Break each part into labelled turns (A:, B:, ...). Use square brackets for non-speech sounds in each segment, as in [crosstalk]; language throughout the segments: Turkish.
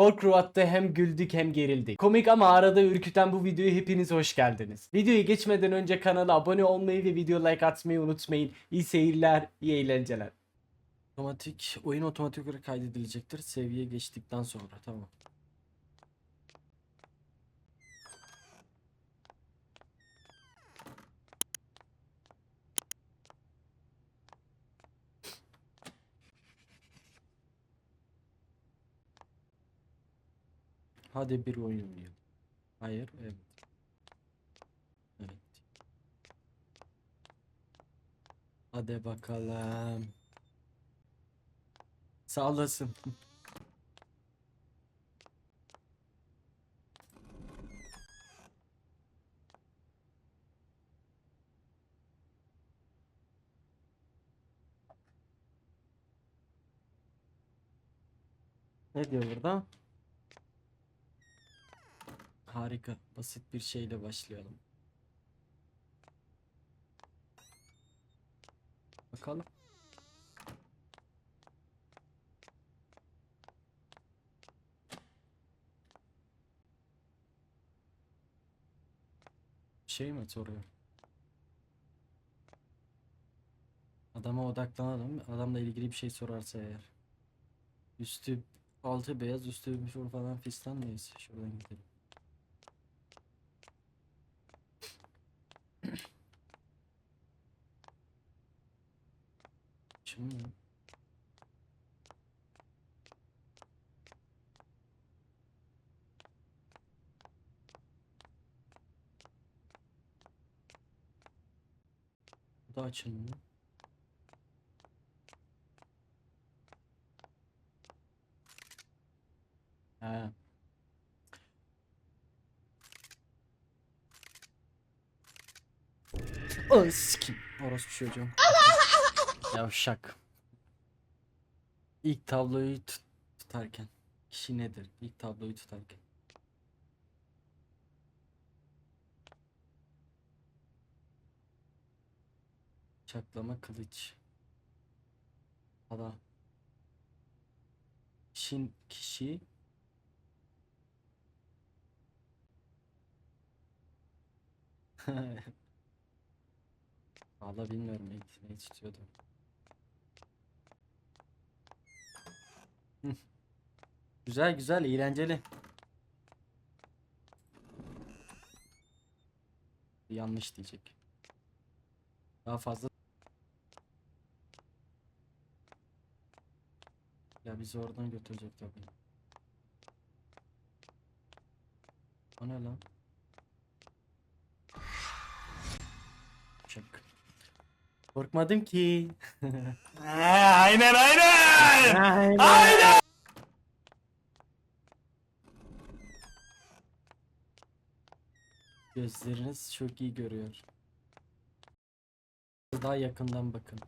A: Horcrux'ta hem güldük hem gerildik. Komik ama arada ürküten bu videoya hepiniz hoş geldiniz. Videoya geçmeden önce kanala abone olmayı ve video like atmayı unutmayın. İyi seyirler, iyi eğlenceler. Otomatik, oyun otomatik olarak kaydedilecektir. Seviye geçtikten sonra tamam. Hadi bir oyun diyor. Hayır, evet. Evet. Hadi bakalım. Sağ olasın. Ne diyor burada? Harika. Basit bir şeyle başlayalım. Bakalım. Şey mi soruyor? Adama odaklanalım. Adamla ilgili bir şey sorarsa eğer. Üstü altı beyaz, üstü bir falan fistan neyse. Şuradan gidelim. Şimdi bu da açılmıyor. Ha. Ay sikim. Orospu çocuğum. Yavşak. İlk tabloyu tut- tutarken. Kişi nedir? İlk tabloyu tutarken. Çaklama kılıç. Ada. Kişin kişi [laughs] Valla bilmiyorum ne, ne istiyordu. [laughs] Güzel güzel eğlenceli. Yanlış diyecek. Daha fazla. Ya bizi oradan götürecek tabii. O ne lan? Şak. Korkmadım ki. [laughs]
B: aynen aynen.
A: Gözleriniz çok iyi görüyor. Daha yakından bakın.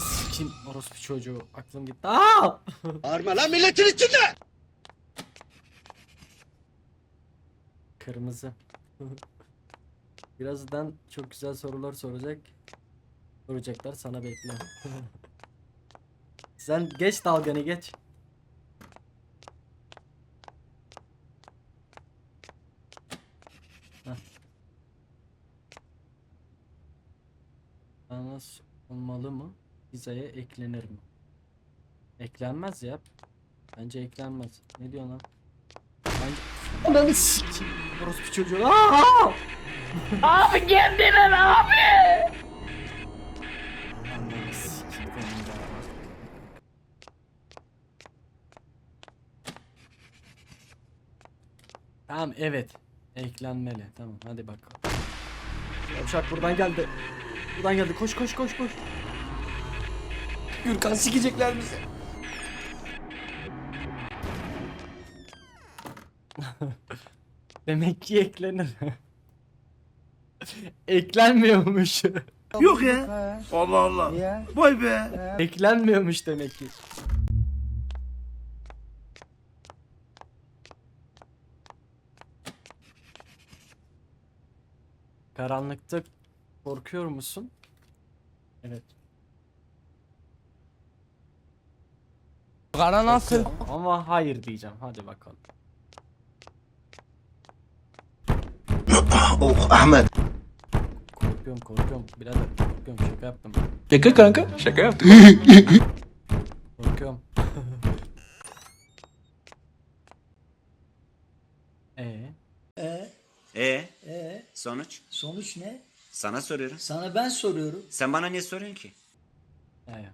A: Sikim orospu çocuğu aklım gitti. Aa!
B: Bağırma lan milletin içinde.
A: Kırmızı. Birazdan çok güzel sorular soracak. Soracaklar sana bekle. [laughs] Sen geç dalganı geç. Heh. Olmalı mı? Pizzaya eklenir mi? Eklenmez ya. Bence eklenmez. Ne diyorsun lan? Bence... Ananı sikeyim. Orospu çocuğu. Aa!
C: Abi kendine abi.
A: Tamam evet. Eklenmeli. Tamam hadi bakalım. Uçak buradan geldi. Buradan geldi. Koş koş koş koş. Gürkan sikecekler bizi. [laughs] Demek ki eklenir. [laughs] Eklenmiyormuş.
B: Yok ya. Allah Allah. Vay be.
A: Eklenmiyormuş demek ki. Karanlıkta korkuyor musun? Evet.
B: Kara nasıl?
A: Ama hayır diyeceğim. Hadi bakalım.
B: Oh Ahmet.
A: Korkuyorum korkuyorum. Birader korkuyorum şaka yaptım.
B: Şaka kanka. Şaka yaptım. [laughs]
D: sonuç?
E: sonuç ne?
D: Sana soruyorum.
E: Sana ben soruyorum.
D: Sen bana niye soruyorsun ki?
A: ee.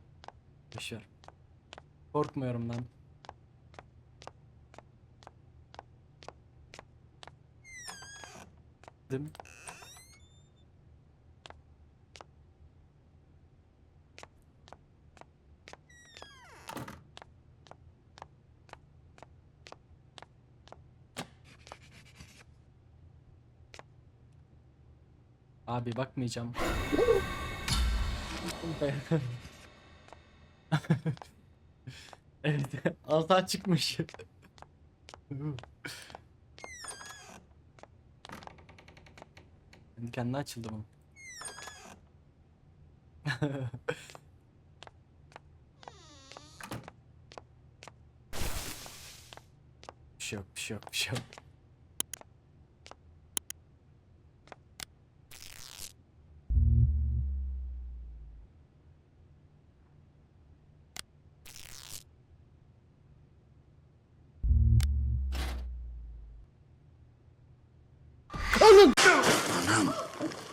A: Boşver. Korkmuyorum lan. Değil mi? Abi bakmayacağım. evet, altı çıkmış. Kendi açıldı bu. bir şey yok, bir şey yok, bir şey yok.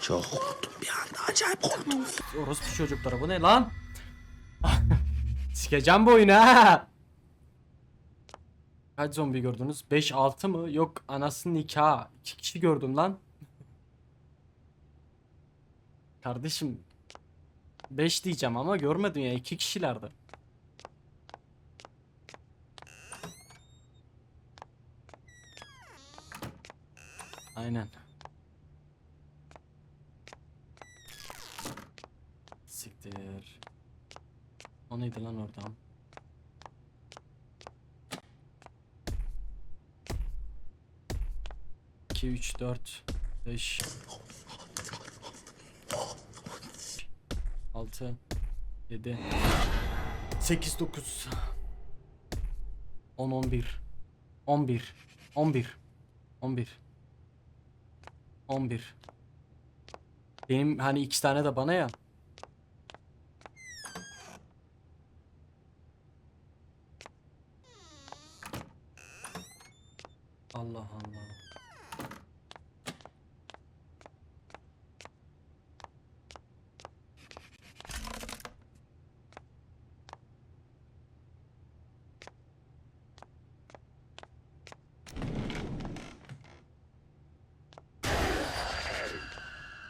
B: Çok korktum bir anda. Acayip korktum.
A: Orospu çocukları bu ne lan? [laughs] Sikeceğim bu oyunu ha. Kaç zombi gördünüz? 5 6 mı? Yok anasının nikahı. 2 kişi gördüm lan. [laughs] Kardeşim 5 diyeceğim ama görmedin ya 2 kişilerdi. Aynen. O neydi lan oradan? İki, üç, dört, beş, altı, yedi, sekiz, dokuz, on, on bir, on bir, on bir, on bir, on bir. Benim hani iki tane de bana ya. Allah Allah.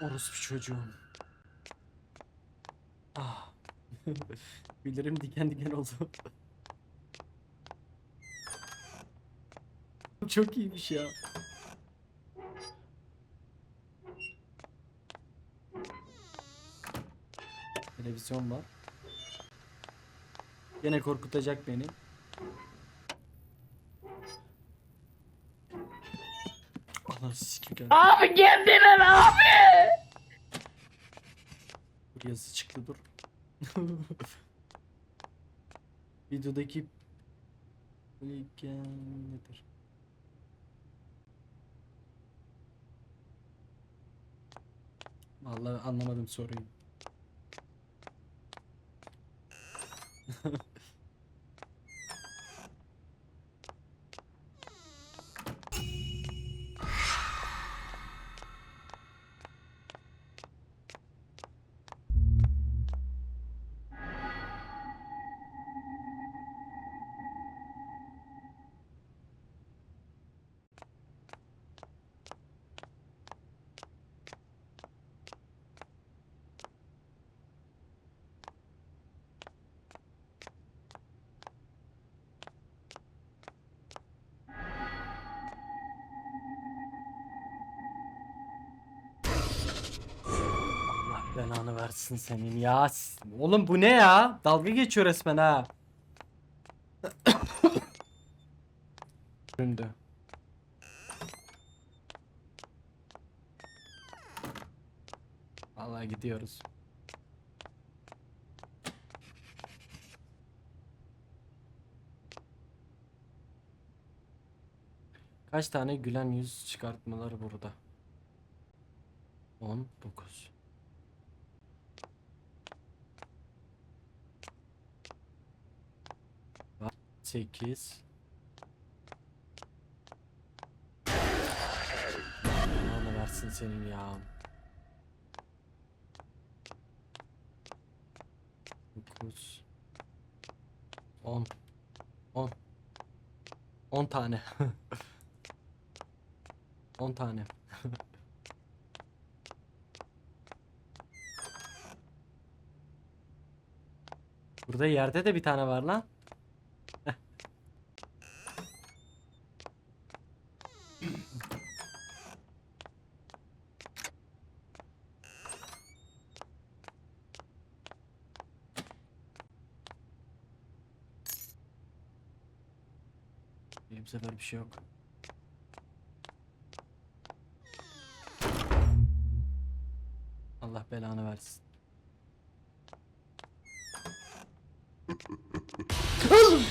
A: Orospu çocuğum. Ah. [laughs] Bilirim diken diken oldu. Çok iyiymiş ya. Televizyon var. Yine korkutacak beni. Sikim geldi.
C: Abi geldiler abi.
A: Dur yazı çıktı dur. [laughs] Videodaki Weekend nedir? Vallahi anlamadım soruyu. [laughs] Belanı versin senin ya. Oğlum bu ne ya? Dalga geçiyor resmen ha. Şimdi. Vallahi gidiyoruz. Kaç tane gülen yüz çıkartmaları burada? 19 8 Aman versin senin ya. 9 10 10 10 tane. [laughs] 10 tane. [laughs] Burada yerde de bir tane var lan. Bu sefer bir şey yok. Allah belanı versin. [laughs]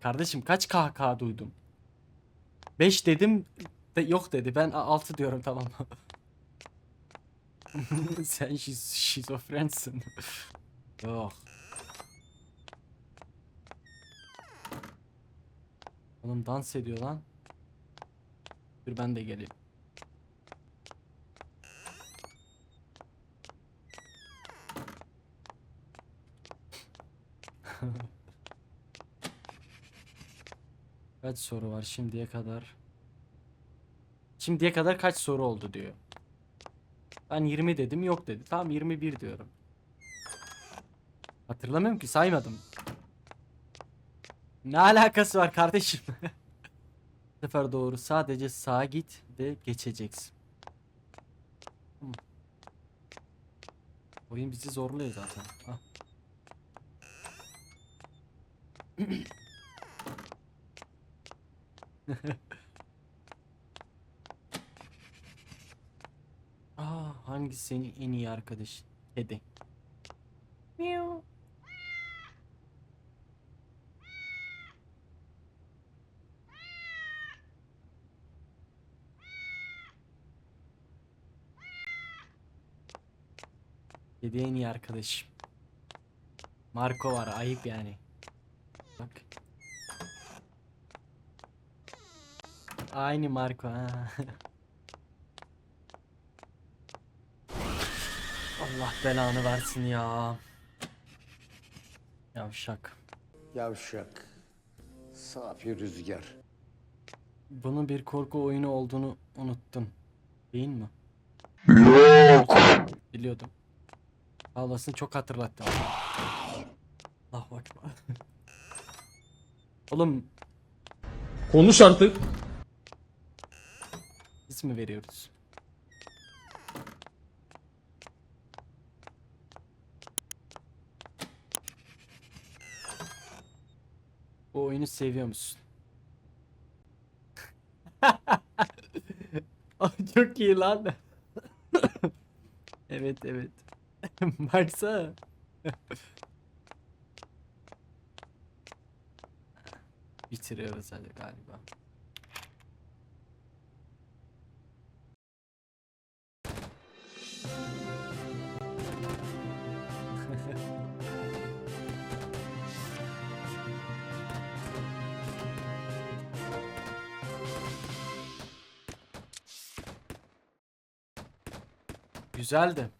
A: Kardeşim kaç KK duydum? 5 dedim de yok dedi. Ben 6 diyorum tamam. [laughs] Sen şiz şizofrensin. yok. [laughs] Oğlum dans ediyor lan. Dur ben de geleyim. [laughs] Kaç soru var şimdiye kadar? Şimdiye kadar kaç soru oldu diyor. Ben 20 dedim yok dedi. Tamam 21 diyorum. Hatırlamıyorum ki saymadım. Ne alakası var kardeşim? [laughs] Bu sefer doğru sadece sağa git ve geçeceksin. Tamam. Oyun bizi zorluyor zaten. Ah. Aa, [laughs] hangisi senin en iyi arkadaşın? Kedi. Kedi en iyi arkadaşım. Marco var ayıp yani. Bak. Aynı Marco ha. [laughs] Allah belanı versin ya. Yavşak.
B: Yavşak. Safi rüzgar.
A: Bunun bir korku oyunu olduğunu unuttun. Değil mi?
B: Yok.
A: Biliyordum. Sağ olasın çok hatırlattın. Allahu Ekber. [laughs] Oğlum
E: Konuş artık.
A: biz mi veriyoruz? Bu oyunu seviyor musun? [laughs] Ay, Çok iyi lan. [laughs] evet evet. [laughs] Baksana. Bitiriyoruz hadi galiba. [laughs] Güzeldi.